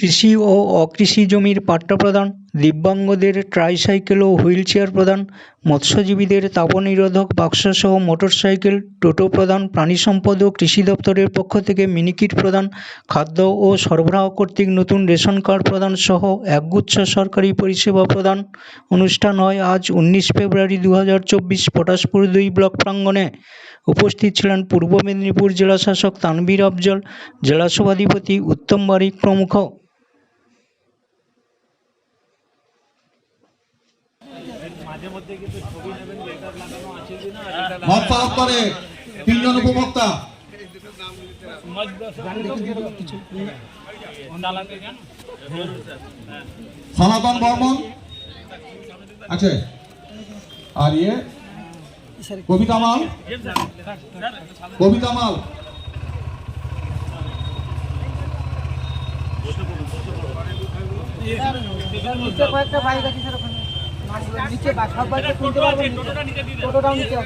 কৃষি ও অকৃষি জমির পাট্টা প্রদান দিব্যাঙ্গদের ট্রাইসাইকেল ও হুইল চেয়ার প্রদান মৎস্যজীবীদের তাপনিরোধক বাক্সসহ মোটরসাইকেল টোটো প্রদান প্রাণী সম্পদ ও কৃষি দপ্তরের পক্ষ থেকে মিনিকিট প্রদান খাদ্য ও সরবরাহ কর্তৃক নতুন রেশন কার্ড প্রদান সহ একগুচ্ছ সরকারি পরিষেবা প্রদান অনুষ্ঠান হয় আজ উনিশ ফেব্রুয়ারি দু হাজার চব্বিশ পটাশপুর দুই ব্লক প্রাঙ্গণে। উপস্থিত ছিলেন পূর্ব মেদিনীপুর জেলাশাসক তানবীর আফজল জেলা সভাধিপতি উত্তম বারিক প্রমুখ। মত পালন তিনজন উপভোক্তা। সনাতন বর্মন। আছে। আর ইয়ে? কবিতা মাল। কবিতা মাল। কয়েকটা বাইক আছে নিচে বা- সব বাইকটা তুলতে পারবেন টোটোটাও নিচে